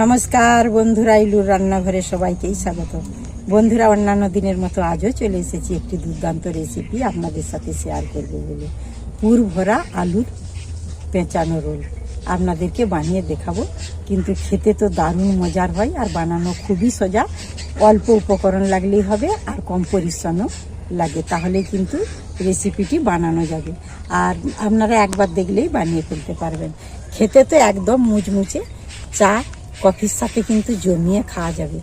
নমস্কার বন্ধুরা, ইলুর রান্নাঘরে সবাইকেই স্বাগত। বন্ধুরা, অন্যান্য দিনের মতো আজও চলে এসেছি একটি দুর্দান্ত রেসিপি আপনাদের সাথে শেয়ার করব বলে। পুর ভরা আলুর পেঁচানো রোল। আপনাদেরকে বানিয়ে দেখাবো, কিন্তু খেতে তো দারুণ মজার হয় আর বানানো খুবই সোজা। অল্প উপকরণ লাগলেই হবে আর কম পরিশ্রমও লাগে, তাহলে কিন্তু রেসিপিটি বানানো যাবে। আর আপনারা একবার দেখলেই বানিয়ে ফেলতে পারবেন। খেতে তো একদম মুচমুচে, চা কফির সাথে কিন্তু জমিয়ে খাওয়া যাবে।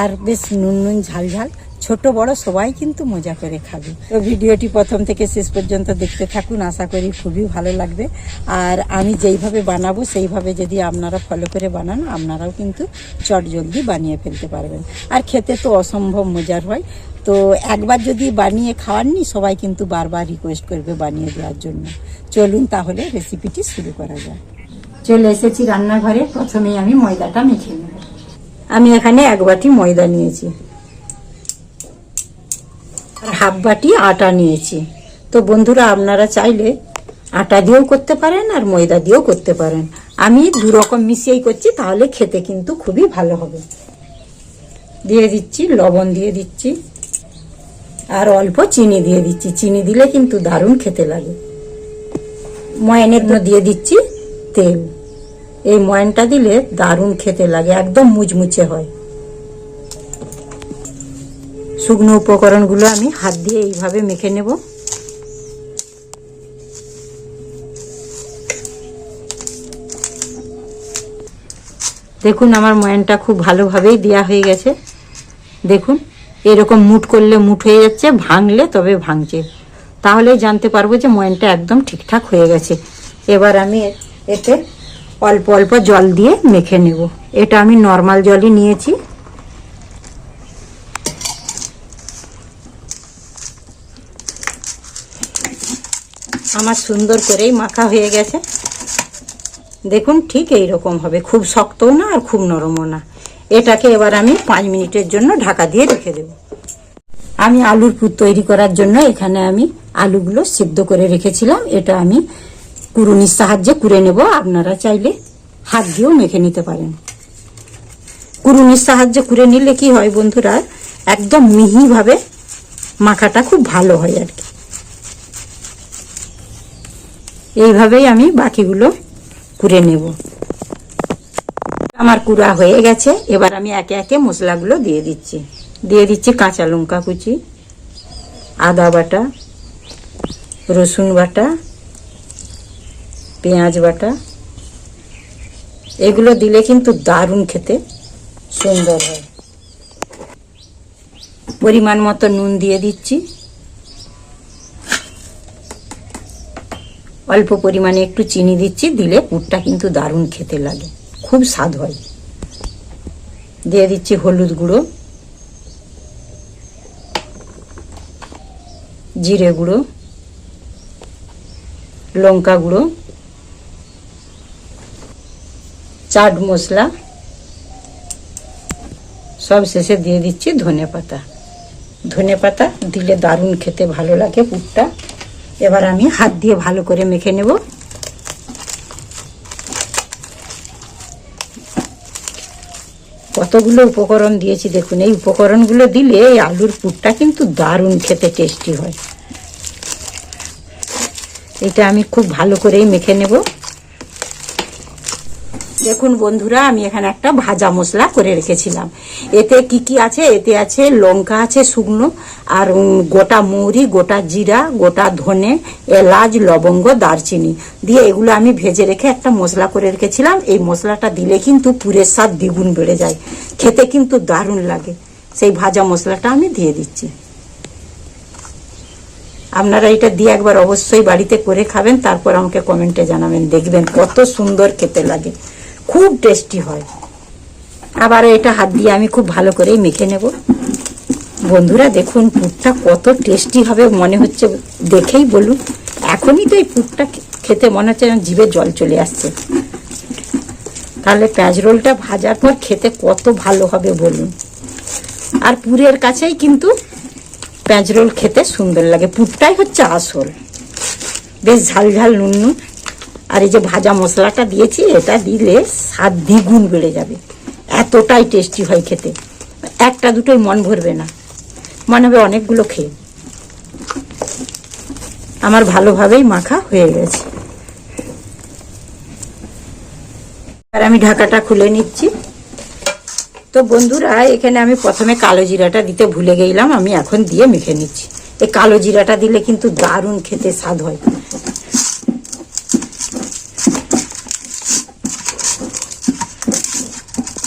আর বেশ নুন নুন, ঝাল ঝাল। ছোট, বড় সবাই কিন্তু মজা করে খাবে। তো ভিডিওটি প্রথম থেকে শেষ পর্যন্ত দেখতে থাকুন, আশা করি খুবই ভালো লাগবে। আর আমি যেইভাবে বানাবো, সেইভাবে যদি আপনারা ফলো করে বানান, আপনারাও কিন্তু চট জলদি বানিয়ে ফেলতে পারবেন। আর খেতে তো অসম্ভব মজার হয়। তো একবার যদি বানিয়ে খাওয়াননি, সবাই কিন্তু বারবার রিকোয়েস্ট করবে বানিয়ে দেওয়ার জন্য। চলুন তাহলে রেসিপিটি শুরু করা যায় চলে এসেছি রান্নাঘরে। প্রথমেই আমি ময়দাটা মেখে নেব। আমি এখানে এক বাটি ময়দা নিয়েছি। আর হাফ বাটি আটা নিয়েছি। তো বন্ধুরা, আপনারা চাইলে আটা দিয়েও করতে পারেন আর ময়দা দিয়েও করতে পারেন। আমি দু রকম মিশিয়েই করছি, তাহলে খেতে কিন্তু খুবই ভালো হবে। দিয়ে দিচ্ছি, লবণ দিয়ে দিচ্ছি, আর অল্প চিনি দিয়ে দিচ্ছি। চিনি দিলে কিন্তু দারুণ খেতে লাগে। ময়নের দিয়ে দিচ্ছি তেল। এই ময়নটা দিলে দারুণ খেতে লাগে, একদম মুচমুচে হয়। শুকনো উপকরণগুলো আমি হাত দিয়ে এইভাবে মেখে নেব। দেখুন, আমার ময়নটা খুব ভালোভাবেই দেওয়া হয়ে গেছে। দেখুন, এরকম মুট করলে মুট হয়ে যাচ্ছে, ভাঙলে তবে ভাঙছে। তাহলেই জানতে পারব যে ময়নটা একদম ঠিকঠাক হয়ে গেছে। এবার আমি এতে অল্প অল্প জল দিয়ে মেখে নেব। এটা আমি নর্মাল জলই নিয়েছি। আমার সুন্দর করেই মাখা হয়ে গেছে। দেখুন, ঠিক এই রকম হবে। খুব শক্তও না আর খুব নরমও না। এটাকে এবার আমি পাঁচ মিনিটের জন্য ঢাকা দিয়ে রেখে দেব। আমি আলুর পুর তৈরি করার জন্য এখানে আমি আলুগুলো সিদ্ধ করে রেখেছিলাম। এটা আমি কুরুনির সাহায্যে কুড়ে নেব, আপনারা চাইলে হাত দিয়েও মেখে নিতে পারেন। কুরুনির সাহায্যে কুড়ে নিলে কি হয় বন্ধুরা, একদম মিহিভাবে মাখাটা খুব ভালো হয় আর কি। এইভাবেই আমি বাকিগুলো কুড়ে নেব। আমার কুড়া হয়ে গেছে, এবার আমি একে একে মশলাগুলো দিয়ে দিচ্ছি। দিয়ে দিচ্ছি কাঁচা লঙ্কা কুচি, আদা বাটা, রসুন বাটা পেঁয়াজ বাটা। এগুলো দিলে কিন্তু দারুণ খেতে, সুন্দর হয়। পরিমাণ মতো নুন দিয়ে দিচ্ছি। অল্প পরিমাণে একটু চিনি দিচ্ছি, দিলে পুরটা কিন্তু দারুণ খেতে লাগে, খুব স্বাদ হয়। দিয়ে দিচ্ছি হলুদ গুঁড়ো, জিরে গুঁড়ো, লঙ্কা গুঁড়ো চাট মশলা। সব শেষে দিয়ে দিচ্ছি ধনে পাতা। ধনে পাতা দিলে দারুণ খেতে ভালো লাগে পুরটা। এবার আমি হাত দিয়ে ভালো করে মেখে নেব। কতগুলো উপকরণ দিয়েছি দেখুন, এই উপকরণগুলো দিলে এই আলুর পুরটা কিন্তু দারুণ খেতে টেস্টি হয়। এটা আমি খুব ভালো করেই মেখে নেব। দেখুন বন্ধুরা, আমি এখানে একটা ভাজা মশলা করে রেখেছিলাম। এতে কি কি আছে? এতে আছে লঙ্কা আছে, শুকনো, আর গোটা মৌরি, গোটা জিরা, গোটা ধনে, এলাচ, লবঙ্গ, দারচিনি। দিয়ে এগুলো আমি ভেজে রেখে একটা মশলা করে রেখেছিলাম। এই মশলাটা দিলে কিন্তু পুরের স্বাদ দ্বিগুণ বেড়ে যায়। খেতে কিন্তু দারুণ লাগে। সেই ভাজা মশলাটা আমি দিয়ে দিচ্ছি। আপনারা এটা দিয়ে একবার অবশ্যই বাড়িতে করে খাবেন, তারপর আমাকে কমেন্টে জানাবেন। দেখবেন কত সুন্দর খেতে লাগে। খুব টেস্টি হয়। আবার এটা হাত দিয়ে আমি খুব ভালো করেই মেখে নেব। বন্ধুরা, দেখুন, পুরটা কত টেস্টি হবে মনে হচ্ছে। দেখেই বলুন, এখনই তো এই পুরটা খেতে মনে হচ্ছে জিভে জল চলে আসছে। তাহলে পেঁয়াজ রোলটা ভাজার পর খেতে কত ভালো হবে বলুন। আর পুরের কাছেই কিন্তু পেঁয়াজ রোল খেতে সুন্দর লাগে। পুরটাই হচ্ছে আসল। বেশ ঝাল ঝাল নুন নুন আর এই যে ভাজা মশলাটা দিয়েছি, এটা দিলে স্বাদ দ্বিগুণ বেড়ে যাবে। এতটাই টেস্টি হয় খেতে। একটা দুটোই মন ভরবে না। মনে হবে অনেকগুলো খেয়ে। আমার ভালোভাবেই মাখা হয়ে গেছে। আর আমি ঢাকাটা খুলে নিচ্ছি। তো বন্ধুরা, এখানে আমি প্রথমে কালো জিরাটা দিতে ভুলে গেলাম, আমি এখন দিয়ে মেখে নিচ্ছি। এই কালো জিরাটা দিলে কিন্তু দারুণ খেতে স্বাদ হয়।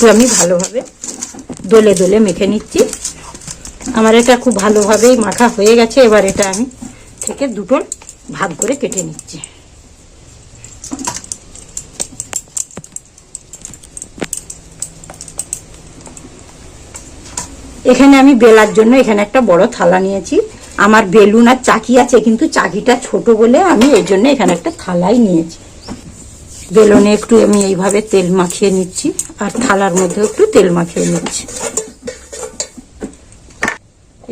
তো আমি ভালোভাবে দোলে দোলে মেখে নিচ্ছি। আমার এটা খুব ভালোভাবেই মাখা হয়ে গেছে। এবার এটা আমি থেকে দুটো ভাগ করে কেটে নিচ্ছি। এখানে আমি বেলার জন্য এখানে একটা বড় থালা নিয়েছি। আমার বেলুন আর চাকি আছে, কিন্তু চাকিটা ছোট বলে আমি এই জন্য এখানে একটা থালাই নিয়েছি। বেলুনে একটু আমি এইভাবে তেল মাখিয়ে নিচ্ছি, আর থালার মধ্যে একটু তেল মাখিয়ে নিচ্ছি।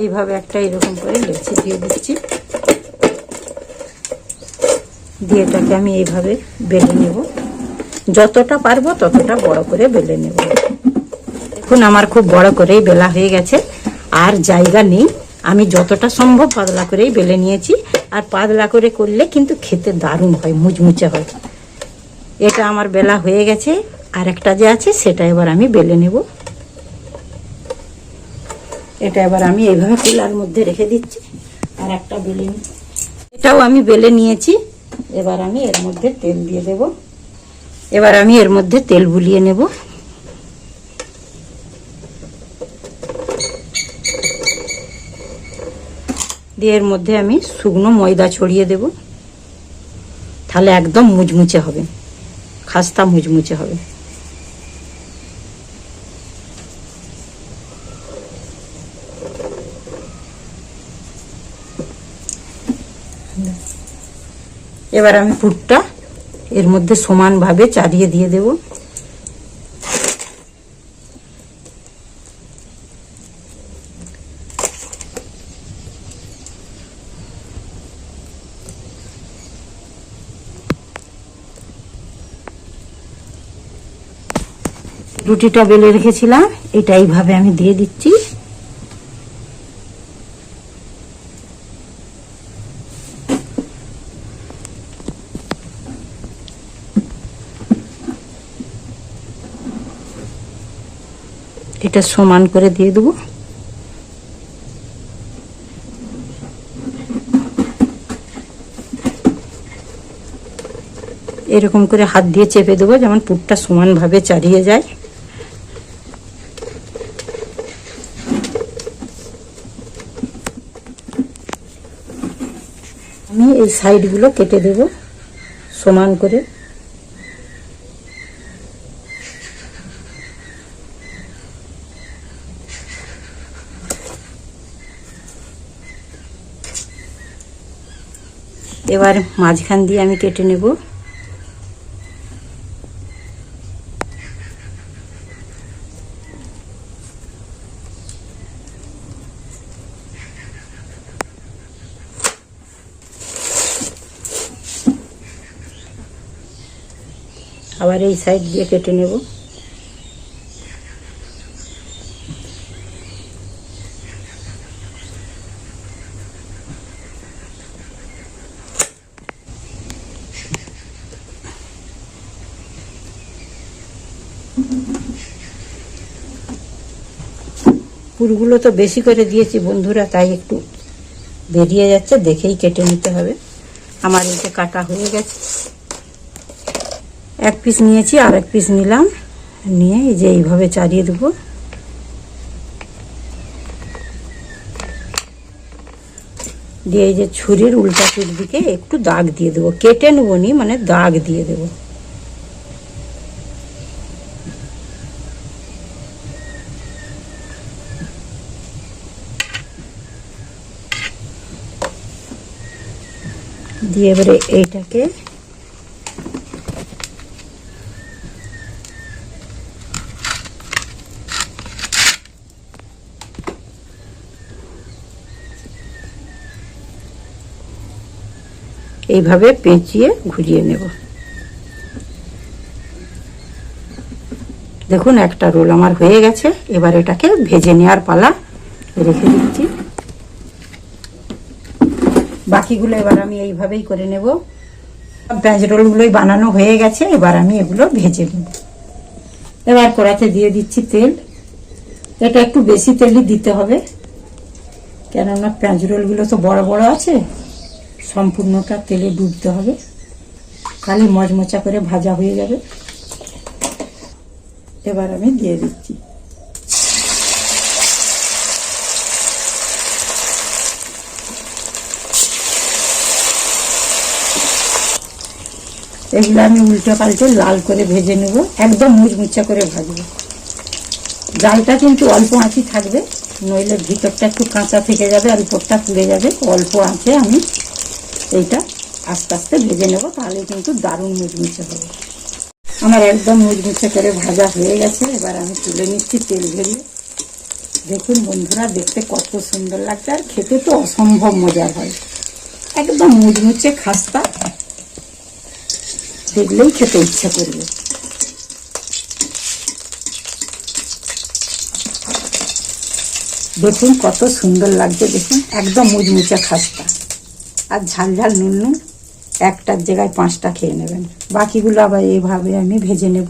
এইভাবে একটা এরকম করে লেচি দিয়ে দিচ্ছি। দিয়ে এটাকে আমি এইভাবে বেলে নেব। যতটা পারব ততটা বড় করে বেলে নেব। এখন আমার খুব বড় করেই বেলা হয়ে গেছে, আর জায়গা নেই। আমি যতটা সম্ভব পাতলা করেই বেলে নিয়েছি, আর পাতলা করে করলে কিন্তু খেতে দারুণ হয়, মুচমুচে হয়। এটা আমার বেলা হয়ে গেছে আর একটা যে আছে সেটা এবার আমি বেলে নেব। এটা এবার আমি এইভাবে কুলার মধ্যে রেখে দিচ্ছি, আর একটা বেলে এটাও আমি বেলে নিয়েছি, এবার আমি এর মধ্যে তেল দিয়ে দেব। এবার আমি এর মধ্যে তেল বুলিয়ে নেব। দিয়ে এর মধ্যে আমি শুকনো ময়দা ছড়িয়ে দেব, তাহলে একদম মুচমুচে হবে। খাস্তা মুচমুচে হবে। এবার আমি পুরটা এর মধ্যে সমানভাবে চারিয়ে দিয়ে দেব। রুটিটা বেলে রেখেছিলাম, এটা এইভাবে আমি দিয়ে দিচ্ছি। এটা সমান করে দিয়ে দেবো। এরকম করে হাত দিয়ে চেপে দেবো, যেমন পুরটা সমানভাবে চারিয়ে যায় আমি এই সাইডগুলো কেটে দেব সমান করে। এবার মাঝখান দিয়ে আমি কেটে নেব। আবার এই সাইড দিয়ে কেটে নেব। পুরগুলো তো বেশি করে দিয়েছি বন্ধুরা, তাই একটু বেরিয়ে যাচ্ছে, দেখেই কেটে নিতে হবে। আমার এইটা কাটা হয়ে গেছে। এক পিস নিয়েছি, আর এক পিস নিলাম। নিয়ে এই যে এইভাবে চারিয়ে দেবো। দিয়ে এই যে ছুরির উল্টা পিঠ দিকে একটু দাগ দিয়ে দেবো। কেটে নেব নি মানে দাগ দিয়ে দেবো। দিয়ে এবারে এইটাকে এইভাবে পেঁচিয়ে ঘুরিয়ে নেব। দেখুন, একটা রোল আমার হয়ে গেছে। এবার এটাকে ভেজে নেওয়ার পালা রেখে দিচ্ছি। বাকিগুলো এবার আমি এইভাবেই করে নেব। পেঁয়াজ রোলগুলোই বানানো হয়ে গেছে। এবার আমি এগুলো ভেজে নেব। এবার কড়াতে দিয়ে দিচ্ছি তেল। এটা একটু বেশি তেলই দিতে হবে। কেননা পেঁয়াজ রোলগুলো তো বড় বড় আছে। সম্পূর্ণটা তেলে ডুবতে হবে। তাহলে মচমচা করে ভাজা হয়ে যাবে। এবার আমি দিয়ে দিচ্ছি। এগুলো আমি উল্টো পাল্টে লাল করে ভেজে নেব। একদম মুচমুচা করে ভাজবো। জালটা কিন্তু অল্প আঁচই থাকবে, নইলে ভিতরটা একটু কাঁচা থেকে যাবে আর উপরটা পুড়ে যাবে। অল্প আঁচে আমি এইটা আস্তে আস্তে ভেজে নেব তাহলে কিন্তু দারুণ মুচমুচে হবে। আমার একদম মুচমুচে করে ভাজা হয়ে গেছে, এবার আমি তুলে নিচ্ছি তেল ভেরিয়ে দেখুন বন্ধুরা, দেখতে কত সুন্দর লাগছে, আর খেতে তো অসম্ভব মজার হয়। একদম মুচমুচে খাস্তা। দেখলেই খেতে ইচ্ছা করবে। দেখুন কত সুন্দর লাগছে, দেখুন, একদম মুচমুচে খাস্তা। আর ঝাল ঝাল নুন নুন, একটার জায়গায় পাঁচটা খেয়ে নেবেন। বাকিগুলো আবার এইভাবে আমি ভেজে নেব।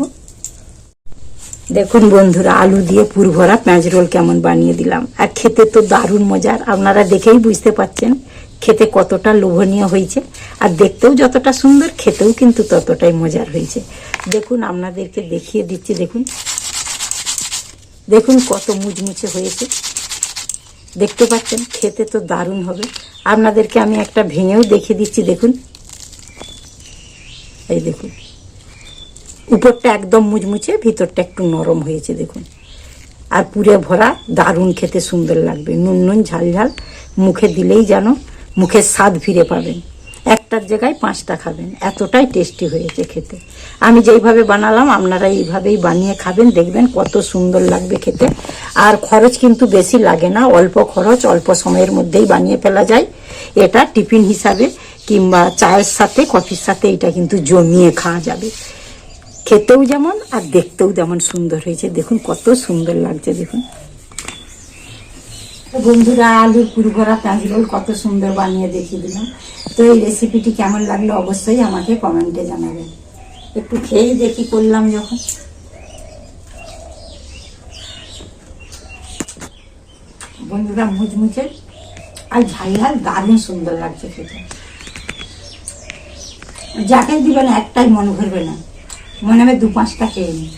দেখুন বন্ধুরা, আলু দিয়ে পুরভরা পেঁয়াজ রোল কেমন বানিয়ে দিলাম। আর খেতে তো দারুণ মজার, আপনারা দেখেই বুঝতে পাচ্ছেন খেতে কতটা লোভনীয় হয়েছে। আর দেখতেও যতটা সুন্দর, খেতেও কিন্তু ততটাই মজার হয়েছে। দেখুন, আপনাদেরকে দেখিয়ে দিচ্ছি, দেখুন। দেখুন কত মুচমুচে হয়েছে। দেখতে পাচ্ছেন, খেতে তো দারুণ হবে। আপনাদেরকে আমি একটা ভেঙেও দেখে দিচ্ছি, দেখুন। এই দেখুন। উপরটা একদম মুচমুচে, ভিতরটা একটু নরম হয়েছে, দেখুন। আর পুরে ভরা, দারুণ খেতে সুন্দর লাগবে। নুন নুন, ঝাল ঝাল। মুখে দিলেই যেন মুখের স্বাদ ফিরে পাবেন। একটার জায়গায় পাঁচটা খাবেন। এতটাই টেস্টি হয়েছে খেতে। আমি যেইভাবে বানালাম, আপনারা এইভাবেই বানিয়ে খাবেন, দেখবেন কত সুন্দর লাগবে খেতে। আর খরচ কিন্তু বেশি লাগে না, অল্প খরচ, অল্প সময়ের মধ্যেই বানিয়ে ফেলা যায়। এটা টিফিন হিসাবে কিংবা চায়ের সাথে, কফির সাথে এটা কিন্তু জমিয়ে খাওয়া যাবে। খেতেও যেমন আর দেখতেও যেমন সুন্দর হয়েছে। দেখুন কত সুন্দর লাগছে, দেখুন। বন্ধুরা, আলুর পুরভরা পেঁয়াজ রোল কত সুন্দর বানিয়ে দেখিয়ে দিলাম। তো এই রেসিপিটি কেমন লাগল অবশ্যই আমাকে কমেন্টে জানাবেন একটু খেয়েই দেখি করলাম যখন। বন্ধুরা, মুচমুচে আর ঝাল ঝাল দারুণ সুন্দর লাগছে খেতে। যাকে দিবেন একটাই মন ভরবে না। মনে হবে দু পাঁচটা খেয়ে নিই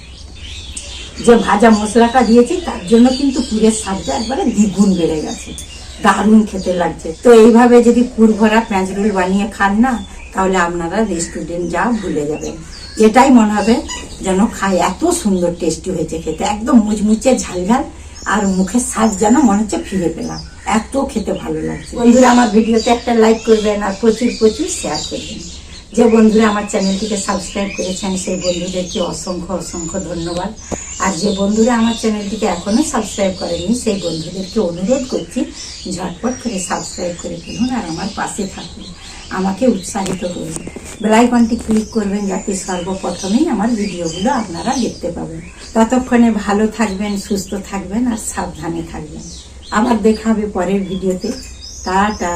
যে ভাজা মশলাটা দিয়েছি, তার জন্য কিন্তু পুরের স্বাদটা একবারে দ্বিগুণ বেড়ে গেছে। দারুণ খেতে লাগছে। তো এইভাবে যদি পুর ভরা পেঁয়াজ রোল বানিয়ে খান না, তাহলে আপনারা রেস্টুরেন্ট যা ভুলে যাবেন। এটাই মনে হবে যেন খায়, এত সুন্দর টেস্টি হয়েছে খেতে। একদম মুচমুচে ঝাল ঝাল আর মুখের স্বাদ যেন মনে হচ্ছে ফিরে পেলাম। এত খেতে ভালো লাগছে। বন্ধুরা, আমার ভিডিওতে একটা লাইক করবেন আর প্রচুর প্রচুর শেয়ার করবেন। যে বন্ধুরা আমার চ্যানেলটিকে সাবস্ক্রাইব করেছেন, সেই বন্ধুদেরকে অসংখ্য অসংখ্য ধন্যবাদ। আর যে বন্ধুরা আমার চ্যানেলটিকে এখনও সাবস্ক্রাইব করেনি সেই বন্ধুদেরকে অনুরোধ করছি, ঝটপট করে সাবস্ক্রাইব করে ফেলুন আর আমার পাশে থাকুন। আমাকে উৎসাহিত করুন। বেলাইকনটি ক্লিক করবেন যাতে সর্বপ্রথমেই আমার ভিডিওগুলো আপনারা দেখতে পাবেন। ততক্ষণে ভালো থাকবেন, সুস্থ থাকবেন আর সাবধানে থাকবেন। আবার দেখা হবে পরের ভিডিওতে। টাটা।